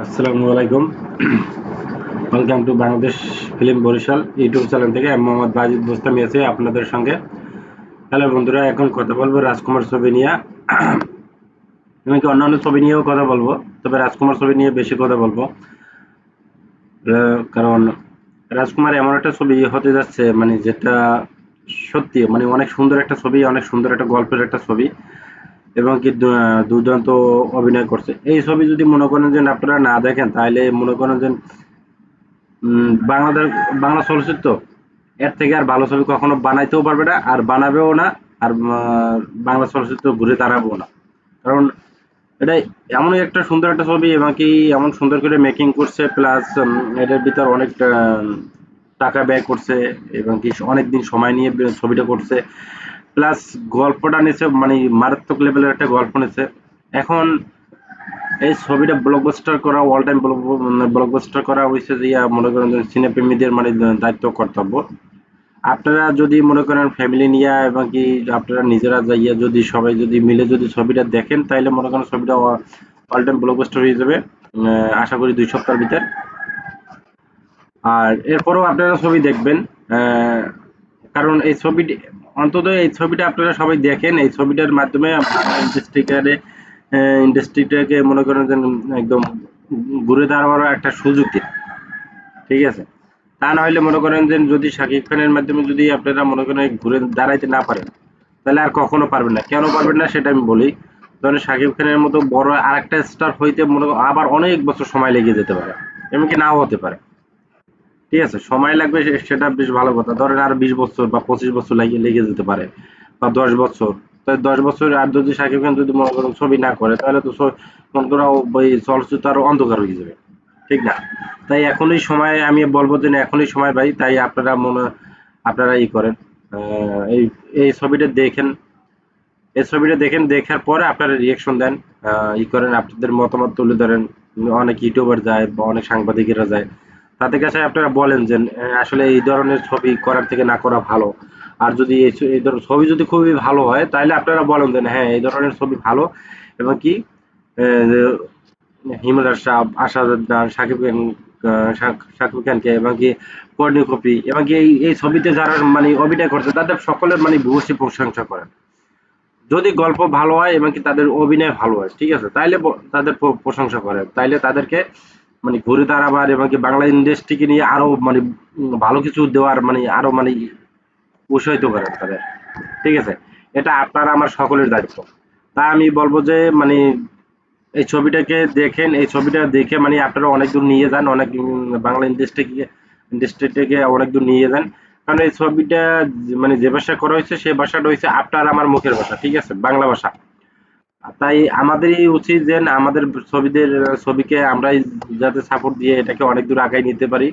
আসসালামু আলাইকুম। Welcome to Bangladesh film Barishal YouTube channel থেকে আমি মোহাম্মদ বাজিদ বোস্তামি আছি আপনাদের সঙ্গে। হ্যালো বন্ধুরা, এখন কথা বলব রাজকুমার ছবি নিয়ে। এমনকি অন্যান্য ছবি নিয়েও কথা বলব? তবে রাজকুমার ছবি নিয়ে বেশি কথা বলব। কারণ রাজকুমার এমন একটা ছবি হতে যাচ্ছে মানে যেটা সত্যি মানে অনেক সুন্দর একটা ছবি, অনেক সুন্দর একটা গল্পের একটা ছবি। এবং কি দুর্দান্ত অভিনয় করছে। এই ছবি যদি মনে করেন যে আপনারা না দেখেন, তাহলে মনে করেন যে বাংলাদেশ, বাংলা চলচ্চিত্র, এর থেকে আর ভালো ছবি কখনো বানাইতেও পারবে না, আর বানাবেও না, আর বাংলা চলচ্চিত্র ঘুরে দাঁড়াবেও না। কারণ এটা এমনই একটা সুন্দর একটা ছবি, এবং কি এমন সুন্দর করে মেকিং করছে প্লাস এটার ভিতর অনেক টাকা ব্যয় করছে, এবং কি অনেক দিন সময় নিয়ে ছবিটা করছে। প্লাস গল্পটা নিচ্ছে মানে মারাত্মক লেভেলের একটা গল্প নিচ্ছে এখন এই ছবিটা ব্লকবাস্টার করা অল টাইম ব্লকবাস্টার করা হয়েছে যে মনে করেন সিনেপ্রেমীদের মানে দায়িত্ব, কর্তব্য। আপনারা যদি মনে করেন ফ্যামিলি নিয়ে এবং কি আপনারা নিজেরা যাইয়া যদি সবাই যদি মিলে যদি ছবিটা দেখেন তাহলে মনে করেন ছবিটা অল টাইম ব্লকবাস্টার হয়ে যাবে আশা করি দুই সপ্তাহের ভিতর। আর এরপরেও আপনারা ছবি দেখবেন কারণ এই ছবিটি অন্তত এই ছবিটা আপনারা সবাই দেখেন। এই ছবিটার মাধ্যমে ইন্ডাস্ট্রিটারে ইন্ডাস্ট্রিটাকে মনে করেন যে একদম ঘুরে দাঁড়ানোর একটা সুযোগ দিন ঠিক আছে? তা না হলে মনে করেন যে যদি শাকিব খানের মাধ্যমে যদি আপনারা মনে করেন ঘুরে দাঁড়াইতে না পারেন, তাহলে আর কখনো পারবেন না। কেন পারবেন না সেটা আমি বলি, ধরেন শাকিব খানের মতো বড় আরেকটা স্টার হইতে মনে আবার অনেক বছর সময় লেগে যেতে পারে, এমনকি নাও হতে পারে। ঠিক আছে, সময় লাগবে সেটা বেশ ভালো কথা। ধরেন আর বিশ বছর বা পঁচিশ বছর লাগে, লেগে যেতে পারে, বা দশ বছর। তাই দশ বছর আর যদি শাকিব খান যদি মনে করেন ছবি না করে, তাহলে তো মনে করো ওই চলচ্চিত্র আরও অন্ধকার হয়ে যাবে, ঠিক না? তাই এখনই সময়, আমি বলব যে এখনই সময় ভাই, তাই আপনারা মনে, আপনারা ই করেন এই এই ছবিটা দেখেন। এই ছবিটা দেখেন, দেখার পরে আপনারা রিয়েকশন দেন ই করেন, আপনাদের মতামত তুলে ধরেন। অনেক ইউটিউবার যায় বা অনেক সাংবাদিকেরা যায় তাদের কাছে আপনারা বলেন যে আসলে এই ধরনের ছবি করার থেকে না করা ভালো। আর যদি এই ধরনের ছবি যদি খুবই ভালো হয় তাহলে আপনারা বলেন যে হ্যাঁ এই ধরনের ছবি ভালো। এবং কি হিমালয় শাহ আসাদুদ্দান, সাকিব খান শাকিব খানকে, এবং কি, কর্ণী কপি, এবং কি, এই এই ছবিতে যারা মানে অভিনয় করছে, তাদের সকলের মানে ভূয়সী প্রশংসা করেন। যদি গল্প ভালো হয়, এবং কি তাদের অভিনয় ভালো হয়, ঠিক আছে, তাইলে তাদের প্রশংসা করে তাইলে তাদেরকে মানে ঘুরে দাঁড়াবার এবং কি বাংলা ইন্ডাস্ট্রিকে নিয়ে আরও মানে ভালো কিছু দেওয়ার মানে আরও মানে উৎসাহিত করেন তাদের। ঠিক আছে? এটা আপনার আমার সকলের দায়িত্ব। তা আমি বলব যে মানে এই ছবিটাকে দেখেন, এই ছবিটা দেখে মানে আপনারা অনেক দূর নিয়ে যান, অনেক বাংলা ইন্ডাস্ট্রিকে ইন্ডাস্ট্রিটাকে অনেক দূর নিয়ে যান। কারণ এই ছবিটা মানে যে ভাষা করা হয়েছে, সে ভাষাটা হয়েছে আপনার আমার মুখের ভাষা, ঠিক আছে? বাংলা ভাষা। তাই আমাদেরই উচিত যে আমাদের ছবিদের ছবিকে আমরাই যাতে সাপোর্ট দিয়ে এটাকে অনেক দূর আগায় নিতে পারি।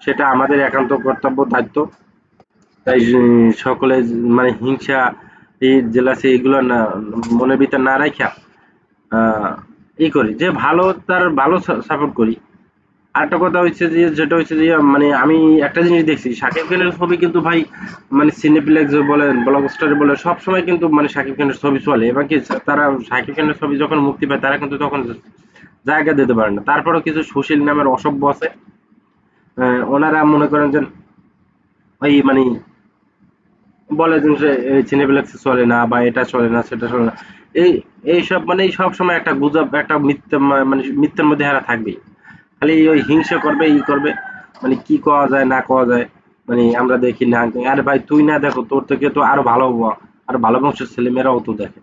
সেটা আমাদের একান্ত কর্তব্য দায়িত্ব। তাই সকলে মানে হিংসা এই জেলাসি এগুলো না মনের ভিতর না রাখা আহ, ই করি। যে ভালো তার ভালো সাপোর্ট করি। আরেকটা কথা হচ্ছে যে, যেটা হচ্ছে যে মানে আমি একটা জিনিস দেখছি শাকিব খানের ছবি কিন্তু ভাই মানে সিনেপ্লেক্স বলেন ব্লকবাস্টার বলে সব সময় কিন্তু মানে শাকিব খানের ছবি চলে। এবং কি তারা শাকিব খানের ছবি যখন মুক্তি পায়, তারা কিন্তু তখন জায়গা দিতে পারে না। তারপরেও কিছু সুশীল নামের অসভ্য আছে। ওনারা মনে করেন যে, ওই মানে বলে যে সিনেপ্লেক্স চলে না, বা এটা চলে না, সেটা চলে না। এই, এইসব মানে সব সময় একটা গুজব, একটা মিথ্যা মানে মিথ্যার মধ্যে হারা থাকবেই। খালি ওই হিংসা করবে, ই করবে। মানে কি করা যায়, না করা যায় মানে আমরা দেখি না। আরে ভাই, তুই না দেখো, তোর থেকে তো আরও ভালো আরও ভালো বংশের ছেলেমেয়েরাও তো দেখে।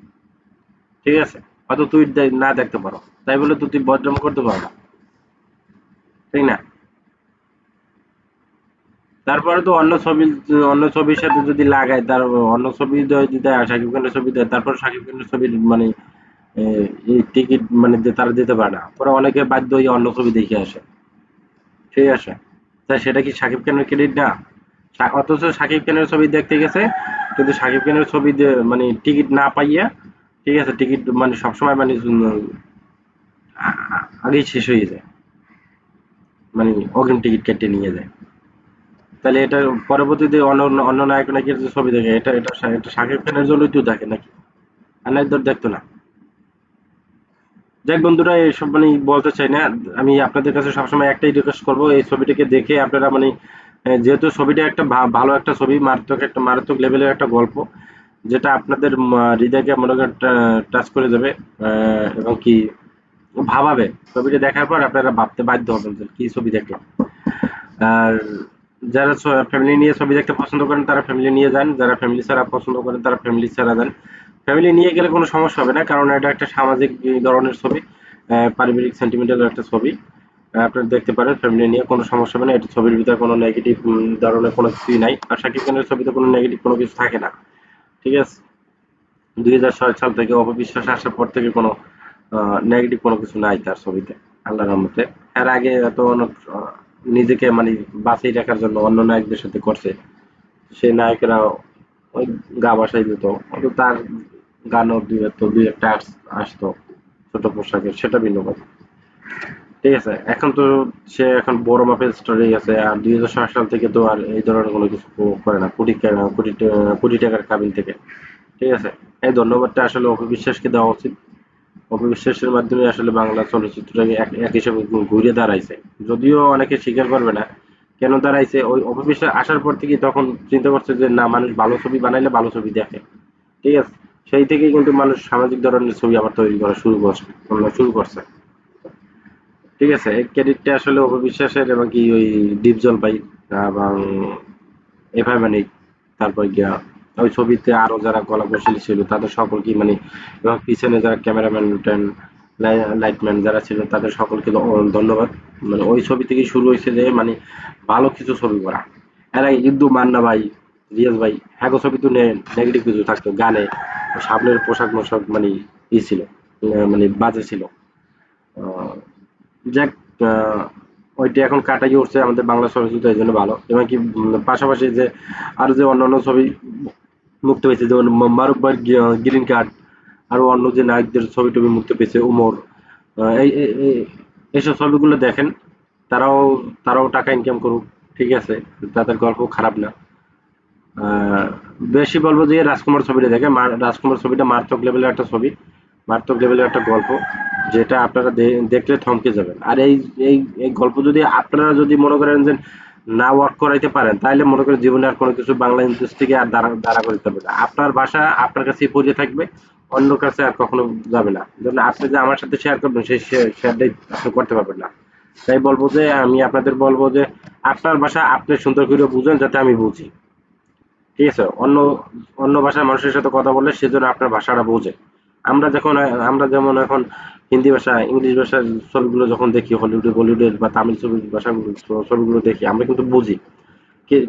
ঠিক আছে? হয়তো তুই না দেখতে পারো। তাই বলে তো তুই বদনাম করতে পারো না। ঠিক না? তারপরে তো অন্য ছবি, অন্য ছবির সাথে যদি লাগায়, তার অন্য ছবি যদি দেয় শাকিব খানের ছবি দেয়, তারপর শাকিব খানের ছবির মানে এই টিকিট মানে তারা দিতে পারে না। পরে অনেকে বাধ্য হয়ে অন্য ছবি দেখে আসে। ঠিক আছে তাই সেটা কি শাকিব খানের ক্রেডিট না? অথচ সাকিব খানের ছবি দেখতে গেছে। কিন্তু শাকিব খানের ছবি মানে টিকিট না পাইয়া, ঠিক আছে টিকিট মানে সবসময় মানে আগেই শেষ হয়ে যায়। মানে অগ্রিম টিকিট কেটে নিয়ে যায়। তাহলে এটা পরবর্তীতে অন্য অন্য নায়ক যে ছবি দেখে, এটা এটা শাকিব খানের জন্যই তো দেখে নাকি? আর দেখতো না। যাক বন্ধুরা, এসব মানে বলতে চাই না। আমি আপনাদের কাছে সবসময় একটাই রিকোয়েস্ট করব, এই ছবিটাকে দেখে আপনারা মানে যেহেতু ছবিটা একটা ভালো একটা ছবি, মারাত্মক একটা, মারাত্মক লেভেলের একটা গল্প, যেটা আপনাদের হৃদয়কে মনে করেন টাচ করে দেবে এবং কি ভাবাবে। ছবিটা দেখার পর আপনারা ভাবতে বাধ্য হবেন যে কি ছবি দেখলাম। আর যারা ফ্যামিলি নিয়ে ছবি দেখতে পছন্দ করেন, তারা ফ্যামিলি নিয়ে যান, যারা ফ্যামিলি ছাড়া পছন্দ করেন, তারা ফ্যামিলি ছাড়া যান। ফ্যামিলি নিয়ে গেলে কোনো সমস্যা হবে না, কারণ এটা একটা সামাজিক ধরনের ছবি পারিবারিক সেন্টিমেন্টাল একটা ছবি। আপনারা দেখতে পারেন ফ্যামিলি নিয়ে কোনো সমস্যা হবে না, এটা ছবির ভিতরে কোনো নেগেটিভ ধরনের কোনো কিছুই নাই। আর শাকিব খানের ছবিতে কোনো নেগেটিভ কোনো কিছু থাকে না। ঠিক আছে? দুই হাজার ছয় সাল থেকে অপবিশ্বাস আসার পর থেকে কোনো নেগেটিভ কোনো কিছু নাই তার ছবিতে, আল্লাহর রহমতে। এর আগে এত অনেক নিজেকে মানে বাঁচিয়ে রাখার জন্য অন্য নায়কদের সাথে করছে। সেই নায়কেরা ওই গা বাসাই দিত। তার গানও দুই একটা দুই একটা আস- আসতো, ছোট পোশাকের সেটা ভিন্ন কথা। ঠিক আছে, এখন তো সে এখন বড় মাপের স্টার গেছে আর দুই হাজার ছয় সাল থেকে তো আর এই ধরনের কোনো কিছু করে না কোটি কোটি কোটি টাকার কাবিন থেকে। ঠিক আছে, এই ধন্যবাদটা আসলে অপু বিশ্বাসকে দেওয়া উচিত। অপু বিশ্বাসের মাধ্যমে আসলে বাংলা চলচ্চিত্রটাকে এক হিসেবে ঘুরে দাঁড়াইছে। যদিও অনেকে স্বীকার করবে না, কেন দাঁড়াইছে? ওই অপু বিশ্বাস আসার পর থেকে তখন চিন্তা করছে যে, না, মানুষ ভালো ছবি বানাইলে ভালো ছবি দেখে। ঠিক আছে সেই থেকেই কিন্তু মানুষ সামাজিক ধরনের ছবি আবার তৈরি করা শুরু করছে শুরু করছে। ঠিক আছে, এই ক্রেডিটটা আসলে অপু বিশ্বাসের এবং কি ওই দীপ জলপাই, এবং এভাবে মানে তারপর গিয়া ওই ছবিতে আরও যারা কলা কৌশলী ছিল, তাদের সকলকে মানে এবং পিছনে যারা ক্যামেরাম্যান লাইটম্যান যারা ছিল, তাদের সকলকে ধন্যবাদ। মানে ওই ছবি থেকে শুরু হয়েছে যে মানে ভালো কিছু ছবি করা। এর কিন্তু মান্না ভাই, রিয়াজ ভাই হ্যাঁ ছবি তো নেগেটিভ কিছু থাকতো, গানে। সামনের পোশাক মোশাক মানে ই ছিল মানে বাজে ছিল। যাক ওইটা এখন কাটাই উঠছে আমাদের বাংলা চলচ্চিত্র, এই জন্য ভালো। এবং কি পাশাপাশি যে আরও যে অন্যান্য ছবি মুক্তি পেয়েছে, যেমন মারুফ ভাই গ্রিন কার্ড, আরও অন্য যে নায়কদের ছবি টবি মুক্তি পেয়েছে, উমর। এই, এই- এই- এইসব ছবিগুলো দেখেন, তারাও তারাও টাকা ইনকাম করুক, ঠিক আছে, তাদের গল্প খারাপ না। বেশি বলব যে রাজকুমার ছবিটা দেখে রাজকুমার ছবিটা মারাত্মক লেভেলের একটা ছবি, মারাত্মক লেভেলের একটা গল্প, যেটা আপনারা দেখলে থমকে যাবেন। আর এই এই গল্প যদি আপনারা যদি মনে করেন যে না ওয়ার্ক করাইতে পারেন, তাহলে মনে করেন জীবনে আর কোনো কিছু বাংলা ইন্ডাস্ট্রিকে আর দাঁড়া দাঁড়া করতে না। আপনার ভাষা আপনার কাছেই পড়ে থাকবে অন্য কাছে আর কখনো যাবে না। ধরুন আপনি যে আমার সাথে শেয়ার করবেন, সেই শেয়ারটাই আপনি করতে পারবেন না। তাই বলব যে, আমি আপনাদের বলব যে, আপনার ভাষা আপনি সুন্দর করে বুঝেন, যাতে আমি বুঝি। ঠিক আছে অন্য অন্য ভাষার মানুষের সাথে কথা বললে সেজন্য আপনার ভাষাটা বোঝে। আমরা যখন, আমরা যেমন এখন হিন্দি ভাষা, ইংলিশ ভাষার ছবিগুলো যখন দেখি হলিউডে বলিউডের বা তামিল ছবি, ভাষাগুলো, ছবিগুলো দেখি, আমরা কিন্তু বুঝি।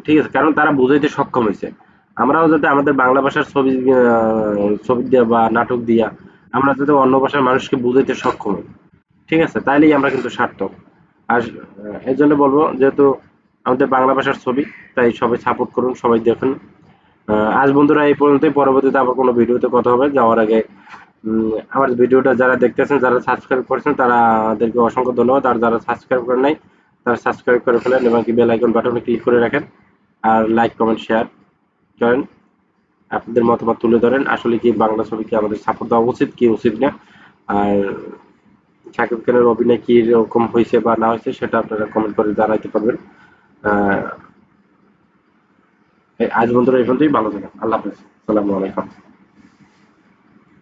ঠিক আছে, কারণ তারা বুঝাইতে সক্ষম হয়েছে। আমরাও যাতে আমাদের বাংলা ভাষার ছবি ছবি দিয়া বা নাটক দিয়া, আমরা যাতে অন্য ভাষার মানুষকে বুঝাইতে সক্ষম হই। ঠিক আছে, তাইলেই আমরা কিন্তু সার্থক। আর এর জন্য বলব, যেহেতু আমাদের বাংলা ভাষার ছবি, তাই সবাই সাপোর্ট করুন, সবাই দেখুন। আজ বন্ধুরা এই পর্যন্তই। পরবর্তীতে আবার কোনো ভিডিওতে কথা হবে। যাওয়ার আগে আমার ভিডিওটা যারা দেখতেছেন, যারা সাবস্ক্রাইব করেছেন তাদেরকে অসংখ্য ধন্যবাদ। আর যারা সাবস্ক্রাইব করেন নাই, তারা সাবস্ক্রাইব করে ফেলেন এবং কি বেল আইকন বাটনে ক্লিক করে রাখেন। আর লাইক কমেন্ট শেয়ার করেন। আপনাদের মতামত তুলে ধরেন। আসলে কি বাংলা ছবিকে আমাদের সাপোর্ট দেওয়া উচিত, কি উচিত না? আর শাকিব খানের অভিনয় কি রকম হয়েছে বা না হয়েছে, সেটা আপনারা কমেন্ট করে জানাইতে পারবেন। আজ বন্ধুরা এই পর্যন্তই ভালো থাকেন। আল্লাহ হাফেজ। সালামালাইকুম আলাইকুম।